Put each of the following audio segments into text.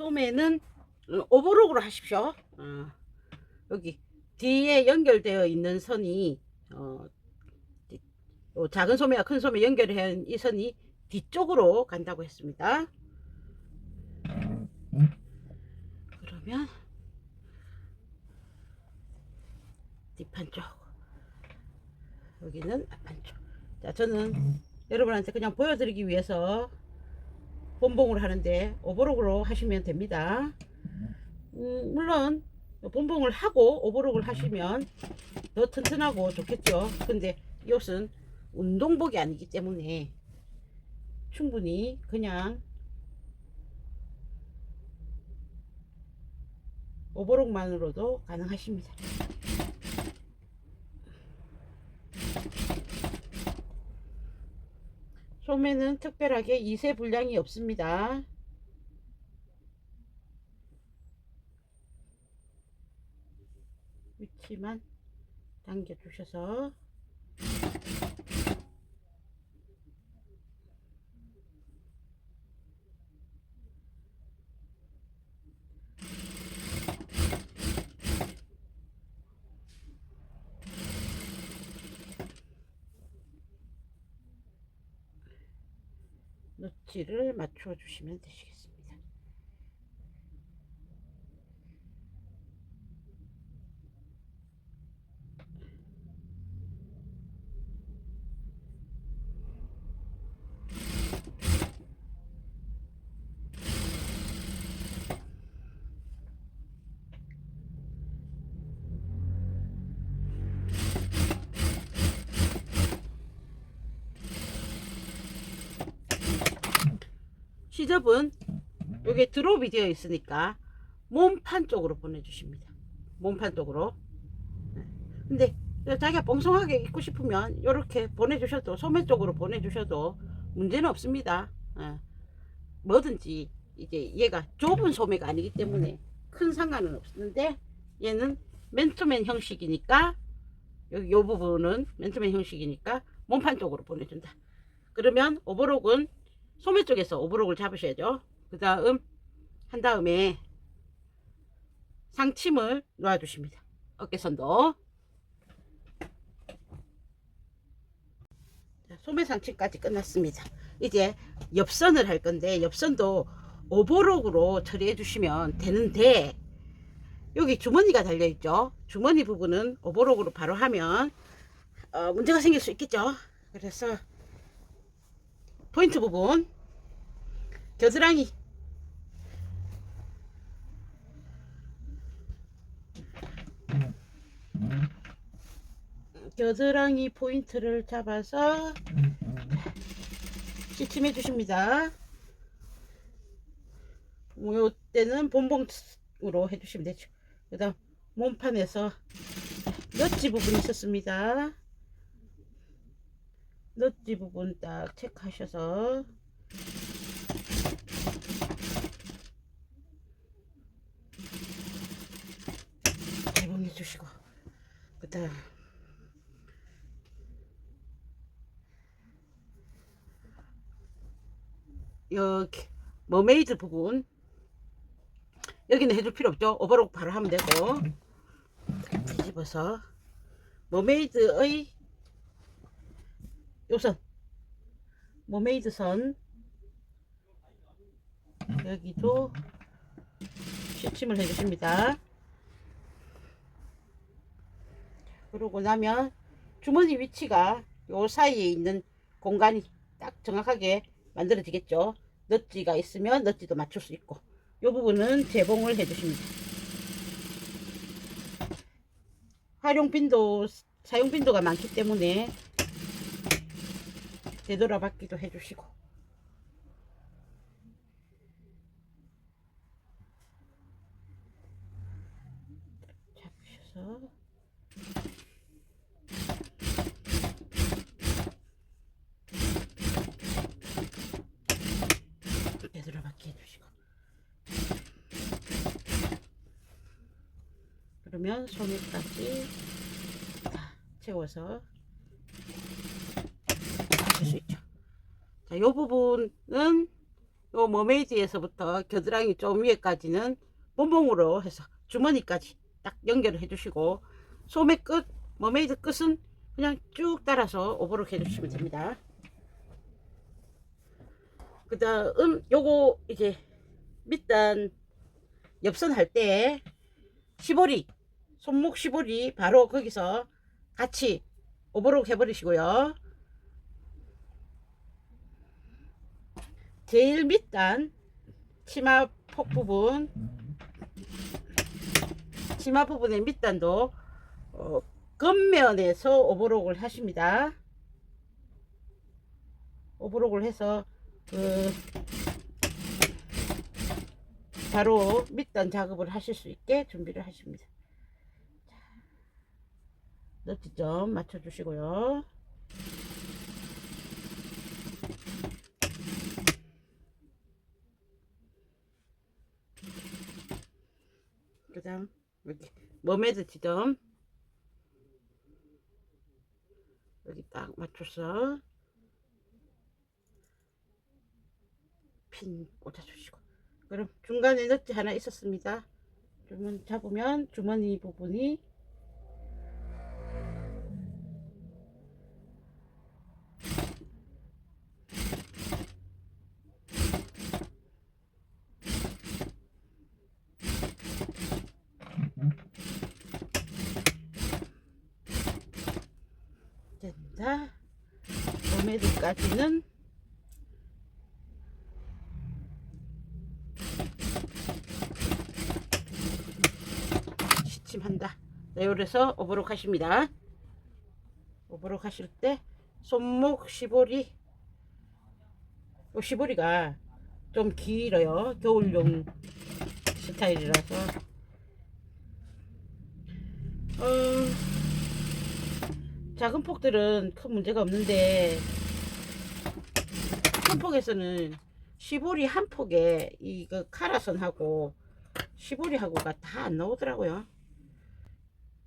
소매는 어, 오버록으로 하십시오. 어, 여기 뒤에 연결되어 있는 선이 어, 작은 소매와 큰 소매 연결한 이 선이 뒤쪽으로 간다고 했습니다. 그러면 뒷판 쪽 여기는 앞판 쪽. 자 저는 여러분한테 그냥 보여드리기 위해서 본봉을 하는데 오버록으로 하시면 됩니다. 음, 물론 본봉을 하고 오버록을 하시면 더 튼튼하고 좋겠죠. 근데 이 옷은 운동복이 아니기 때문에 충분히 그냥 오버록만으로도 가능하십니다. 소매는 특별하게 이세 분량이 없습니다. 위치만 당겨 주셔서 너치를 맞춰 주시면 되시겠습니다. 시접은 여기 드롭이 되어 있으니까 몸판 쪽으로 보내주십니다. 몸판 쪽으로. 네. 근데 자기가 뻥성하게 입고 싶으면 이렇게 보내주셔도 소매 쪽으로 보내주셔도 문제는 없습니다. 예. 뭐든지 이제 얘가 좁은 소매가 아니기 때문에 큰 상관은 없는데 얘는 맨투맨 형식이니까 여기 요 부분은 맨투맨 형식이니까 몸판 쪽으로 보내준다. 그러면 오버록은 소매 쪽에서 오버록을 잡으셔야죠. 그 다음 한 다음에 상침을 놓아주십니다. 어깨선도 자, 소매 상침까지 끝났습니다. 이제 옆선을 할 건데 옆선도 오버록으로 처리해 주시면 되는데 여기 주머니가 달려 있죠. 주머니 부분은 오버록으로 바로 하면 어, 문제가 생길 수 있겠죠. 그래서 포인트 부분 겨드랑이 겨드랑이 포인트를 잡아서 시침해 주십니다. 뭐 요때는 본봉으로 해주시면 되죠. 그 다음 몸판에서 넛지 부분이 있었습니다. 넛지 부분 딱 체크하셔서. 대봉해 주시고. 그 다음. 여기 머메이드 부분. 여기는 해줄 필요 없죠? 오버록 바로 하면 되고. 뒤집어서 머메이드의 요선 머메이드 선. 여기도 시침을 해주십니다. 그러고 나면 주머니 위치가 요 사이에 있는 공간이 딱 정확하게 만들어지겠죠. 넛지가 있으면 넛지도 맞출 수 있고 요 부분은 재봉을 해주십니다. 활용 빈도 사용 빈도가 많기 때문에 되돌아받기도 해주시고. 잡으셔서. 되돌아받기 해주시고. 그러면 소매까지 다 채워서 하실 수 있죠. 자, 요 부분은 요 머메이드에서부터 겨드랑이 좀 위에까지는 본봉으로 해서 주머니까지 딱 연결을 해주시고 소매 끝 머메이드 끝은 그냥 쭉 따라서 오버록 해주시면 됩니다. 그 다음 요거 이제 밑단 엽선 할 때 시보리 손목 시보리 바로 거기서 같이 오버록 해버리시고요. 제일 밑단 치마 폭 부분 치마 부분의 밑단도 어, 겉면에서 오버록을 하십니다. 오버록을 해서 그 바로 밑단 작업을 하실 수 있게 준비를 하십니다. 자, 너트점 맞춰주시고요. 그 다음 여기 머메드 지점 여기 딱 맞춰서 핀 꽂아주시고. 그럼 중간에 너트 하나 있었습니다. 주머니 잡으면 주머니 부분이 된다 머메드까지는 시침한다. 네, 요래서 오버록 하십니다. 오버록 하실 때 손목 시보리 요 시보리가 좀 길어요. 겨울용 스타일이라서 어, 작은 폭들은 큰 문제가 없는데 큰 폭에서는 시보리 한 폭에 이거 카라선하고 시보리하고가 다 안 나오더라고요.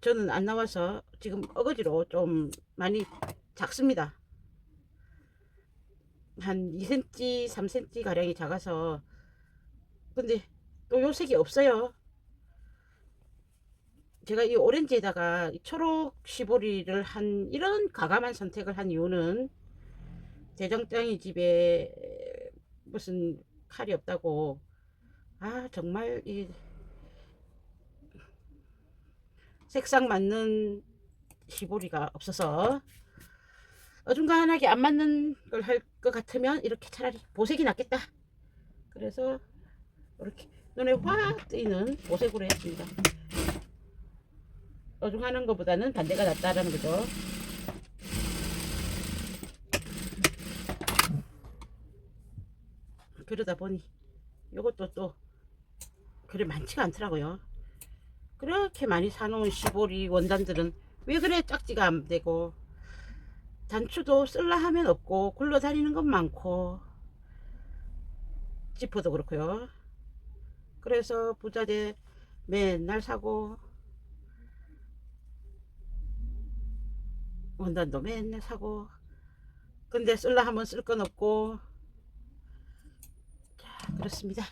저는 안 나와서 지금 어거지로 좀 많이 작습니다. 한 2cm, 3cm 가량이 작아서 근데 또 요 색이 없어요. 제가 이 오렌지에다가 이 초록 시보리를 한 이런 가감한 선택을 한 이유는 대정장이 집에 무슨 칼이 없다고. 아 정말 이 색상 맞는 시보리가 없어서 어중간하게 안 맞는 걸 할 것 같으면 이렇게 차라리 보색이 낫겠다. 그래서 이렇게 눈에 확 띄는 보색으로 했습니다 어중하는 것보다는 반대가 낫다라는 거죠 그러다 보니 이것도 또 그래 많지가 않더라고요. 그렇게 많이 사놓은 시보리 원단들은 왜 그래 짝지가 안 되고 단추도 쓸라 하면 없고 굴러다니는 건 많고 지퍼도 그렇고요. 그래서 부자재 맨날 사고 원단도 맨날 사고 근데 쓸라 하면 쓸 건 없고 자 그렇습니다.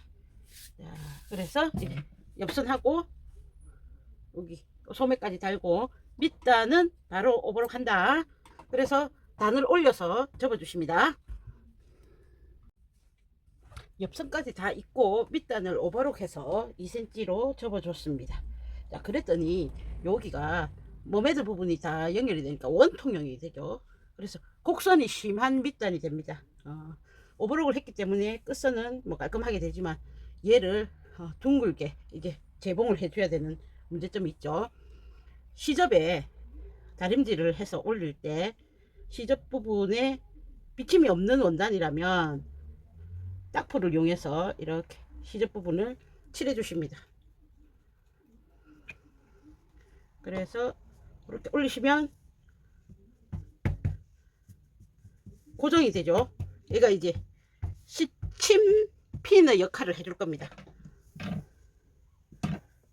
자, 그래서 이제 엽선하고 여기 소매까지 달고 밑단은 바로 오버록 한다. 그래서 단을 올려서 접어 주십니다. 엽선까지 다 있고 밑단을 오버록 해서 2cm로 접어 줬습니다. 자, 그랬더니 여기가 머메드 부분이 다 연결이 되니까 원통형이 되죠. 그래서 곡선이 심한 밑단이 됩니다. 어, 오버록을 했기 때문에 끝선은 뭐 깔끔하게 되지만 얘를 어, 둥글게 이게 재봉을 해줘야 되는 문제점이 있죠. 시접에 다림질을 해서 올릴 때 시접 부분에 비침이 없는 원단이라면 딱포를 이용해서 이렇게 시접 부분을 칠해 주십니다. 그래서 이렇게 올리시면 고정이 되죠. 얘가 이제 시침 핀의 역할을 해줄 겁니다.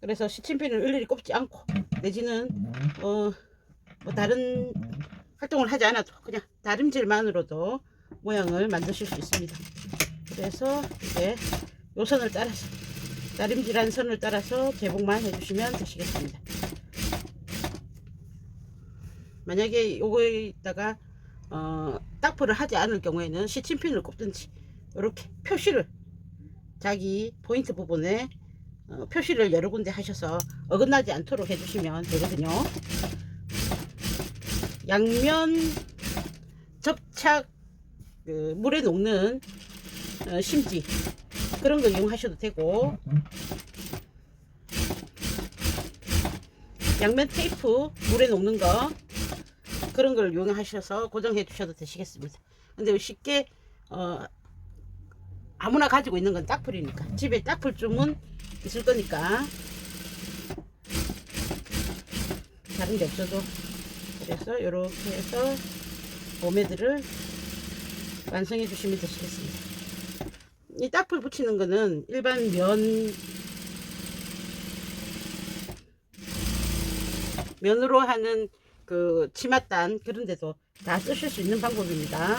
그래서 시침핀을 일일이 꼽지 않고 내지는 어, 뭐 다른 활동을 하지 않아도 그냥 다림질만으로도 모양을 만드실 수 있습니다. 그래서 이제 요 선을 따라서 다림질한 선을 따라서 제복만 해주시면 되시겠습니다. 만약에 요거에다가 어, 딱풀을 하지 않을 경우에는 시침핀을 꼽든지 이렇게 표시를 자기 포인트 부분에 어, 표시를 여러 군데 하셔서 어긋나지 않도록 해주시면 되거든요. 양면 접착 그 물에 녹는 어, 심지 그런 거 이용하셔도 되고 양면 테이프 물에 녹는 거 그런 걸 이용하셔서 고정해 주셔도 되시겠습니다. 근데 쉽게 어, 아무나 가지고 있는 건 딱풀이니까 집에 딱풀쯤은 있을 거니까 다른 게 없어도 그래서 이렇게 해서 봄에들을 완성해 주시면 되시겠습니다. 이 딱풀 붙이는 거는 일반 면 면으로 하는 그 치맛단 그런 데도 다 쓰실 수 있는 방법입니다.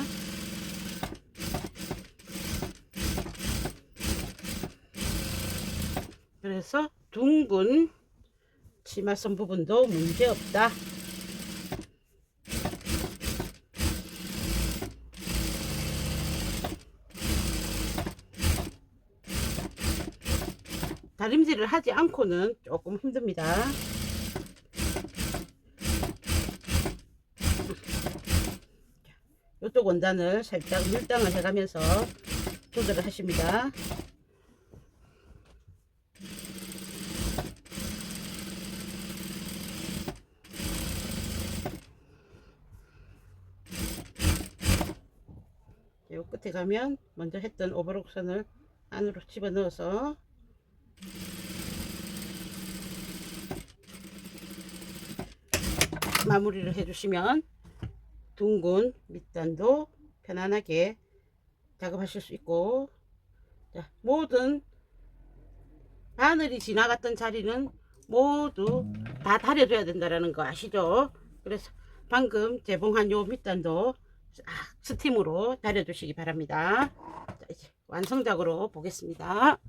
그래서 둥근 치마선 부분도 문제 없다. 다림질을 하지 않고는 조금 힘듭니다. 이쪽 원단을 살짝 밀당을 해가면서 조절을 하십니다. 요 끝에 가면 먼저 했던 오버록 선을 안으로 집어넣어서 마무리를 해주시면 둥근 밑단도 편안하게 작업하실 수 있고 자, 모든 바늘이 지나갔던 자리는 모두 다 다려줘야 된다라는 거 아시죠? 그래서 방금 재봉한 요 밑단도 싹 스팀으로 다려주시기 바랍니다. 자, 이제 완성작으로 보겠습니다.